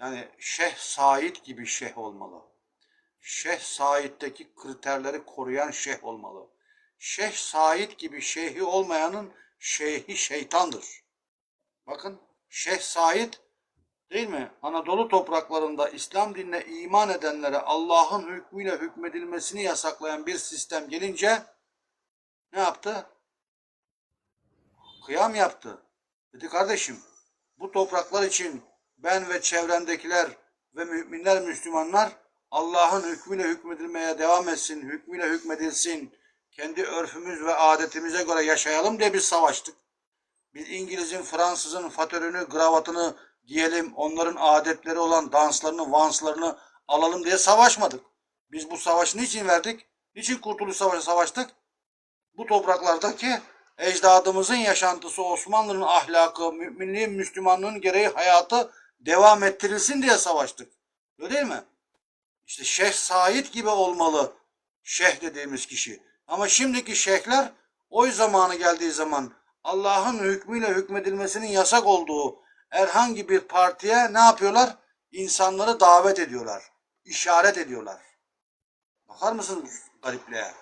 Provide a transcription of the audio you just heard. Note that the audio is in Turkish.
Yani Şeyh Said gibi şeyh olmalı. Şeyh Said'deki kriterleri koruyan şeyh olmalı. Şeyh Said gibi şeyhi olmayanın şeyhi şeytandır. Bakın Şeyh Said değil mi? Anadolu topraklarında İslam dinine iman edenlere Allah'ın hükmüyle hükmedilmesini yasaklayan bir sistem gelince ne yaptı? Kıyam yaptı. Dedi kardeşim bu topraklar için ben ve çevrendekiler ve müminler, Müslümanlar Allah'ın hükmüyle hükmedilmeye devam etsin, hükmüyle hükmedilsin. Kendi örfümüz ve adetimize göre yaşayalım diye biz savaştık. Biz İngiliz'in, Fransız'ın fatörünü, gravatını giyelim, onların adetleri olan danslarını, vanslarını alalım diye savaşmadık. Biz bu savaşı niçin verdik? Niçin Kurtuluş Savaşı savaştık? Bu topraklardaki ecdadımızın yaşantısı, Osmanlı'nın ahlakı, müminliğin, Müslümanlığın gereği hayatı devam ettirilsin diye savaştık. Öyle değil mi? İşte Şeyh Said gibi olmalı şeyh dediğimiz kişi. Ama şimdiki şeyhler oy zamanı geldiği zaman Allah'ın hükmüyle hükmedilmesinin yasak olduğu herhangi bir partiye ne yapıyorlar? İnsanları davet ediyorlar. işaret ediyorlar. Bakar mısınız garipliğe?